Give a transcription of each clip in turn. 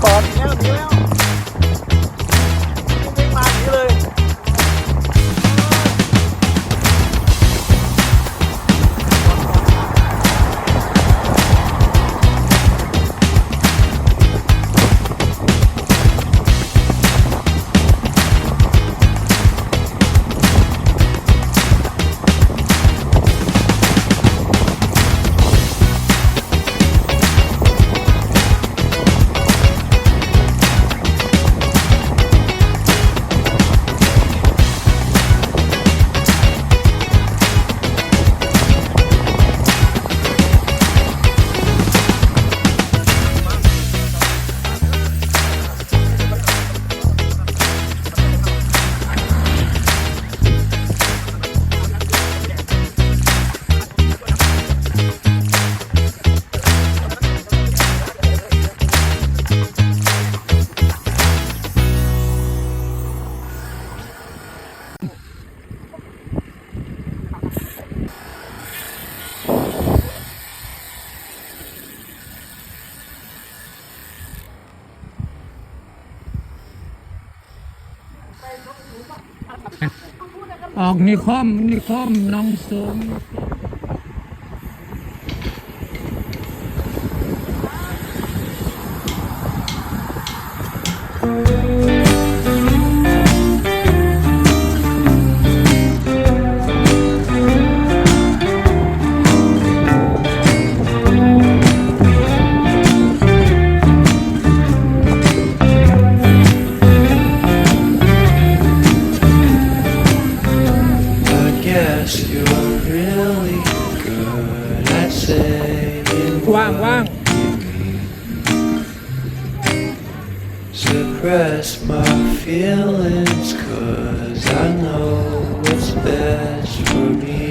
Fox. Yeah, well. ออกนิคอมนิคอมน้องสม I ว่างว่าง Suppress my feelings cause I know what's best for me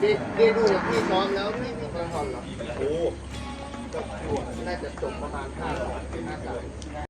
พี่พี่ดูพี่พร้อมแล้วพี่มีเงมาราธอนเหรอโอ้ก็น่าจะจบประมาณ5 2 5 3